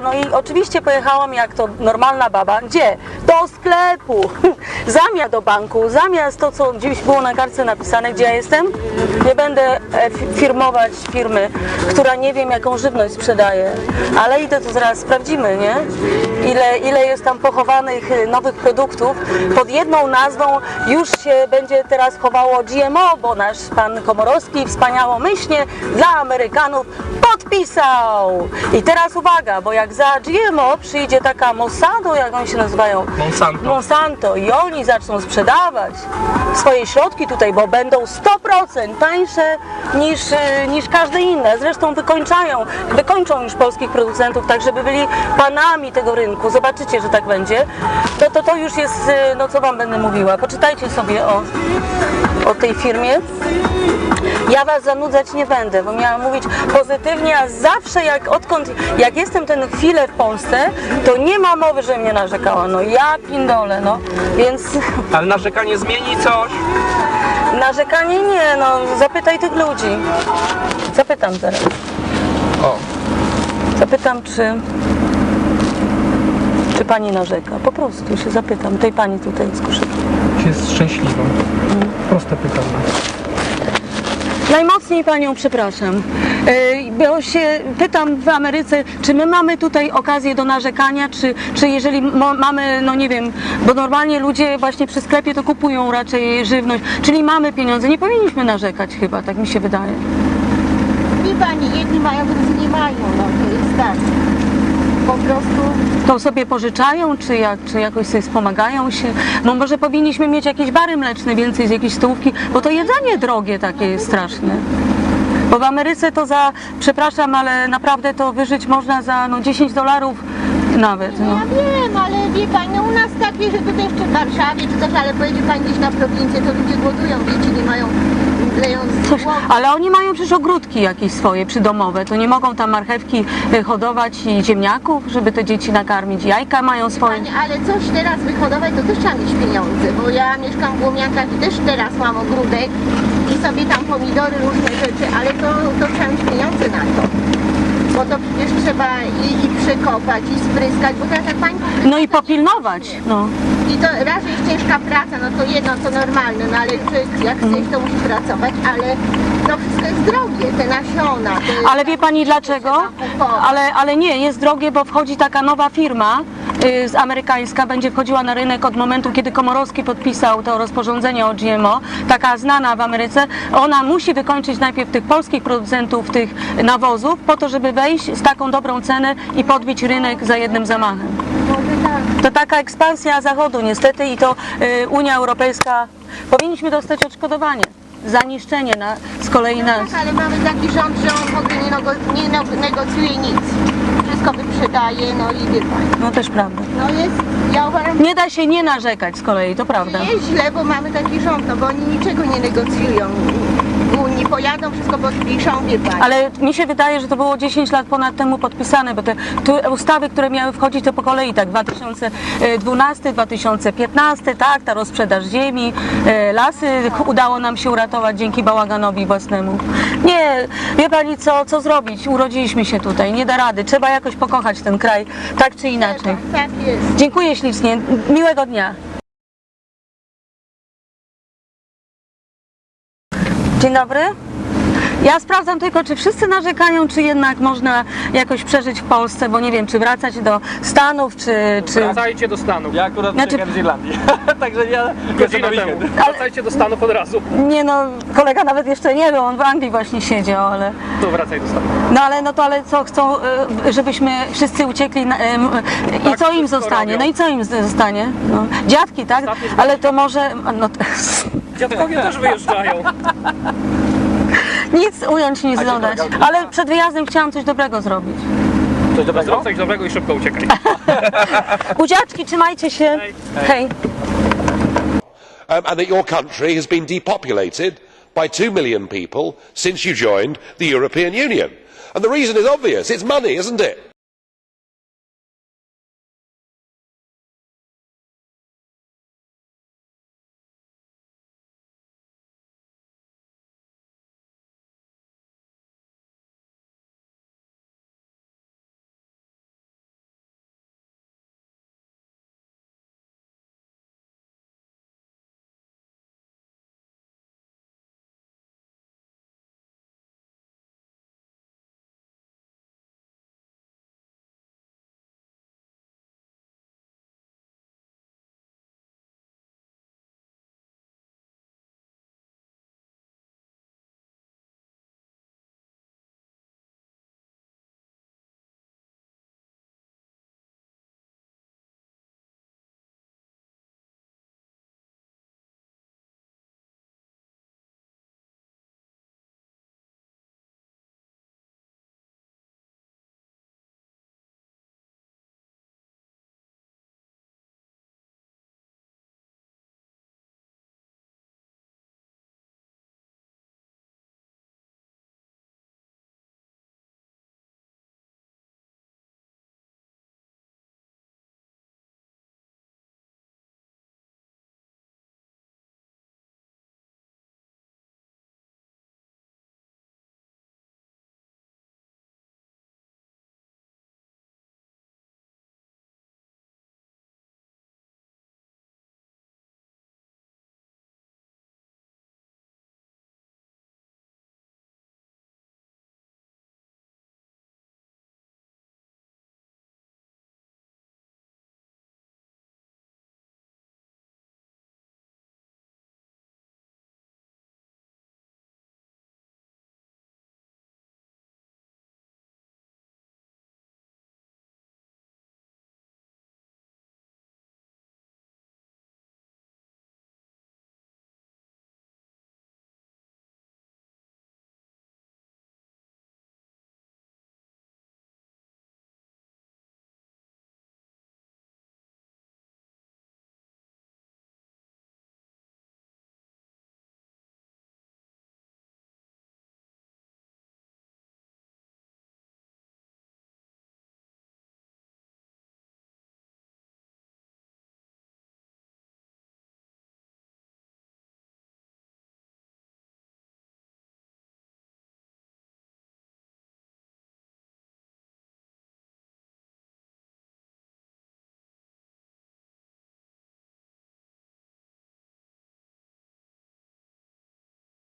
No i oczywiście pojechałam jak to normalna baba. Gdzie? Do sklepu. Zamiast do banku, zamiast to, co gdzieś było na kartce napisane, gdzie ja jestem. Nie będę e, fi- firmować firmy, która nie wiem jaką żywność sprzedaje. Ale idę to zaraz sprawdzimy, nie? Ile, ile jest tam pochowanych e, nowych produktów. Pod jedną nazwą już się będzie teraz chowało GMO, bo nasz pan Komorowski wspaniałomyślnie dla Amerykanów podpisał. I teraz uwaga, bo jak za GMO przyjdzie taka Monsanto, jak oni się nazywają? Monsanto. Monsanto i oni zaczną sprzedawać swoje środki tutaj, bo będą 100% tańsze niż, e, niż każde inne. Zresztą wykończają, wykończą już polskich producentów, tak żeby byli panami tego rynku. Zobaczycie, że tak będzie. To, to, to już jest, e, no co wam będę mówiła. Poczytajcie sobie o, o tej firmie. Ja was zanudzać nie będę, bo miałam mówić pozytywnie, a zawsze jak odkąd, jak jestem ten chwilę w Polsce, to nie ma mowy, że mnie narzekała. No ja pindole, no. Więc Ale narzekanie zmieni coś. narzekanie nie, no zapytaj tych ludzi. Zapytam teraz. O, Zapytam, czy, czy pani narzeka. Po prostu się zapytam. Tej pani tutaj z koszykiem. czy jest szczęśliwą? Proste pytanie. Najmocniej panią przepraszam. Yy, Bo się pytam w Ameryce, czy my mamy tutaj okazję do narzekania, czy, czy jeżeli mamy, no nie wiem, bo normalnie ludzie właśnie przy sklepie to kupują raczej żywność, czyli mamy pieniądze, nie powinniśmy narzekać chyba, tak mi się wydaje. Wie pani, jedni mają, drudzy nie mają, no to jest tak. Po prostu To sobie pożyczają, czy, jak, czy jakoś sobie wspomagają się? No może powinniśmy mieć jakieś bary mleczne więcej z jakiejś stołówki, bo to jedzenie drogie takie jest straszne. Bo w Ameryce to za, przepraszam, ale naprawdę to wyżyć można za no, 10 dolarów nawet. No. ja wiem, ale wie pani, no u nas takie, że tutaj jeszcze w Warszawie czy coś, ale pojedzie pani gdzieś na prowincję, to ludzie głodują, dzieci nie mają, leją z. ale oni mają przecież ogródki jakieś swoje przydomowe, to nie mogą tam marchewki hodować i ziemniaków, żeby te dzieci nakarmić. Jajka mają swoje. Pani, ale coś teraz wyhodować, to też trzeba mieć pieniądze, bo ja mieszkam w Łomiankach i też teraz mam ogródek i sobie tam pomidory, różne rzeczy, ale to, to trzeba mieć pieniądze na to. Bo to przecież trzeba i, i przekopać, i spryskać, bo teraz jak pani... No i popilnować. No. I to raz, jest ciężka praca, no to jedno to normalne, no ale jak chce, to musi pracować, ale to wszystko jest drogie, te nasiona. Te Ale wie pani dlaczego? Ale, ale nie, jest drogie, bo wchodzi taka nowa firma y, z amerykańska, będzie wchodziła na rynek od momentu, kiedy Komorowski podpisał to rozporządzenie o GMO, taka znana w Ameryce. Ona musi wykończyć najpierw tych polskich producentów tych nawozów, po to, żeby wejść z taką dobrą cenę i podbić rynek za jednym zamachem. To taka ekspansja Zachodu niestety i to y, Unia Europejska, powinniśmy dostać odszkodowanie za niszczenie na, z kolei nas. Tak, ale mamy taki rząd, że on w ogóle nie, nego- nie no- negocjuje nic. Wszystko wyprzedaje, no i wie pani. No też prawda. No jest, ja uważam, Nie da się nie narzekać z kolei, to prawda. że jest źle, bo mamy taki rząd, no bo oni niczego nie negocjują. Unii pojadą, wszystko podpiszą, wie pani. Ale mi się wydaje, że to było 10 lat ponad temu podpisane, bo te tu, ustawy, które miały wchodzić, to po kolei tak 2012, 2015, tak, ta rozprzedaż ziemi, e, lasy udało nam się uratować dzięki bałaganowi własnemu. Nie, wie pani co, co zrobić? Urodziliśmy się tutaj, nie da rady, trzeba jakoś pokochać ten kraj, tak czy inaczej. Tak jest. Dziękuję ślicznie, miłego dnia. Dzień dobry. Ja sprawdzam tylko, czy wszyscy narzekają, czy jednak można jakoś przeżyć w Polsce, bo nie wiem, czy wracać do Stanów, czy... czy... Wracajcie do Stanów. Ja akurat Znaczy- z Irlandii, także ja Godzinę temu. Wracajcie do Stanów od razu. Nie no, kolega nawet jeszcze nie był, on w Anglii właśnie siedział, ale... To wracaj do Stanów. No ale no to ale co, chcą, y, żebyśmy wszyscy uciekli na, i Tak, co im zostanie? robią. No i co im zostanie? No, dziadki, tak? Ale to może... No, Dziadkowie też wyjeżdżają. nic ująć, nic A dodać. Ale przed wyjazdem chciałam coś dobrego zrobić. Coś dobrego? Zrób coś dobrego i szybko uciekaj. Buziaczki, trzymajcie się. Hej. Hej. um, and that your country has been depopulated by two million people since you joined the European Union. And the reason is obvious it's money, isn't it?